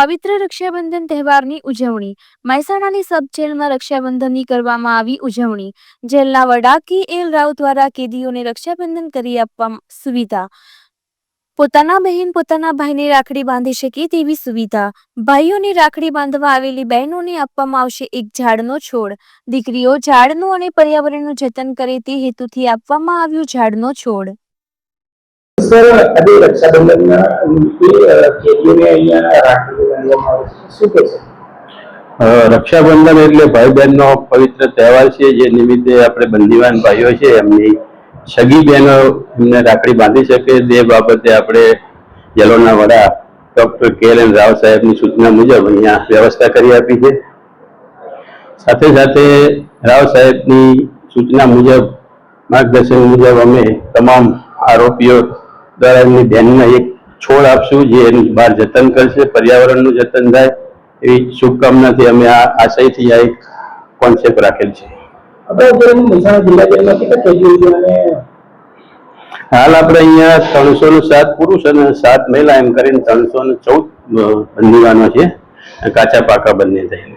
પવિત્ર રક્ષાબંધન તહેવારની ઉજવણી. મહેસાણાની સબ જેલમાં રક્ષાબંધનની કરવામાં આવી ઉજવણી. જેલના વડા કે એલ રાવ દ્વારા કેદીઓને રક્ષાબંધન કરી આપવા સુવિધા. પોતાના બહેન પોતાના ભાઈને રાખડી બાંધી શકે તેવી સુવિધા. ભાઈઓને રાખડી બાંધવા આવેલી બહેનોને આપવામાં આવશે એક ઝાડનો છોડ. દીકરીઓ ઝાડનું અને પર્યાવરણનું જતન કરે તે હેતુથી આપવામાં આવ્યું ઝાડનો છોડ. સર, આજે રક્ષાબંધનના કેદીઓને અહીંયા રાખી બાંધવામાં આવે છે. શું કહેશો રક્ષાબંધન એટલે ભાઈ બહેનનો પવિત્ર તહેવાર છે, જે નિમિત્તે આપણે બંદીવાન ભાઈઓ છે, એમની સગી બહેનો એમને રાખડી બાંધી શકે. તે બાબતે આપણે યલોના વડા ડોક્ટર કે એન રાવ સાહેબની સૂચના મુજબ અહીંયા વ્યવસ્થા કરી આપી છે. સાથે સાથે રાવ સાહેબની સૂચના મુજબ, માર્ગદર્શન મુજબ અમે તમામ આરોપીઓ દ્વારા એમની બહેનને એક છોડ આપશું જે એનું બહાર જતન કરશે પર્યાવરણનું જતન થાય એવી શુભકામનાથી અમે આ આશયથી આ એક કોન્સેપ્ટ રાખેલ છે. હાલ આપણે અહીંયા ત્રણસો ને સાત પુરુષ અને સાત મહિલા એમ કરીને ત્રણસો ને ચૌદ બંદીવાનો છે. કાચા પાકા બંને થઈને.